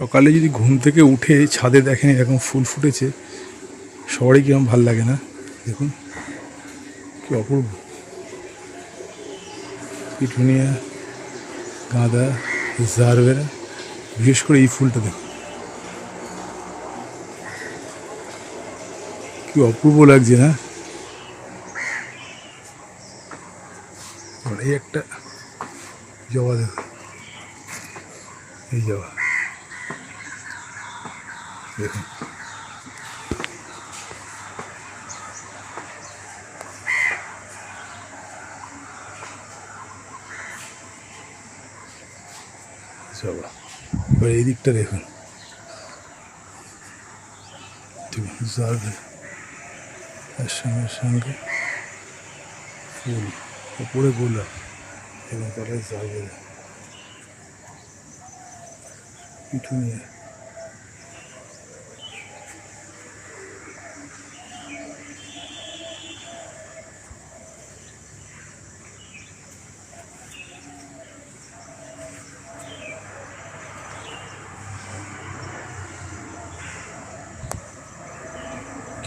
সকালে যদি ঘুম থেকে উঠে ছাদে দেখেন এরকম ফুল ফুটেছে, সবারই কীরকম ভালো লাগে না? দেখুন, কি অপূর্ব। পিটুনিয়া, গাঁদা, জারবেরা, বিশেষ করে এই ফুলটা দেখুন। কি অপূর্ব লাগছে না? এই একটা জবা দেখুন। এই জবা। দেখুন এবার এই দিকটা দেখুন। সঙ্গে সঙ্গে ফুল উপরে গোলাপ এবং জারবেরা পিঠুনিয়া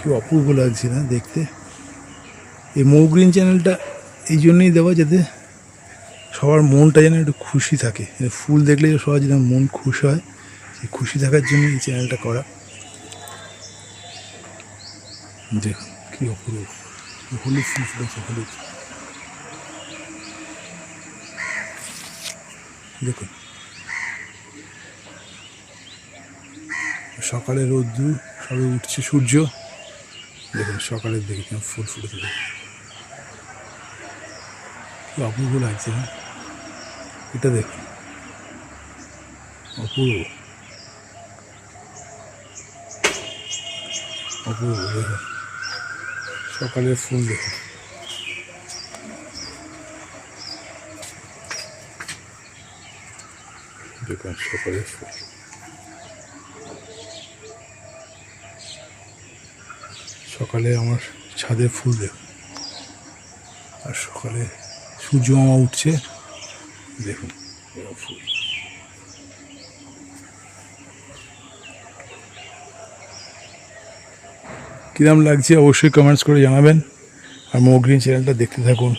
কি অপূর্ব লাগছে না দেখতে। এই মৌগ্রিন চ্যানেলটা এই জন্যই দেওয়া যাতে সবার মনটা যেন একটু খুশি থাকে। ফুল দেখলে সবার যেন মন খুশি হয়, সেই খুশি থাকার জন্য এই চ্যানেলটা করা। দেখুন কি অপূর্ব। হলুদ ফুল ফুটেছে, হলুদ। দেখুন। সকালে রোদ্দুর, সবে উঠছে সূর্য। দেখুন, সকালের দিকে কেমন ফুল ফুটেছে। কি অপূর্ব লাগছে না এটা দেখুন। অপূর্ব। অপূর্ব, দেখুন। সকালের ফুল দেখুন। দেখুন, সকালের ফুল। সকালে আমার ছাদে ফুল দেখুন আর সকালে সূর্য মামা উঠছে, দেখুন ফুল। কিরম লাগছে অবশ্যই কমেন্টস করে জানাবেন। আর মগ্রিন চ্যানেলটা দেখতে থাকুন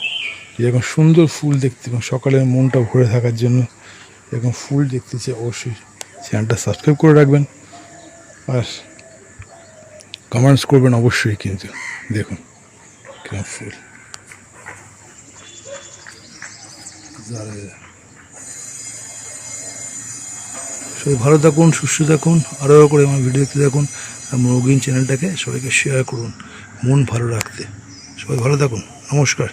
এরকম সুন্দর ফুল দেখতে, এবং সকালের মনটা ভরে থাকার জন্য এরকম ফুল দেখতে চাই অবশ্যই। চ্যানেলটা সাবস্ক্রাইব করে রাখবেন। আর কমেন্টস করবেন অবশ্যই কিন্তু। দেখুন সবাই ভালো থাকুন, সুস্থ থাকুন আরও করে আমার ভিডিওতে দেখুন থাকুন, আর মৌগিন চ্যানেলটাকে সবাইকে শেয়ার করুন, মন ভালো রাখতে। সবাই ভালো থাকুন, নমস্কার।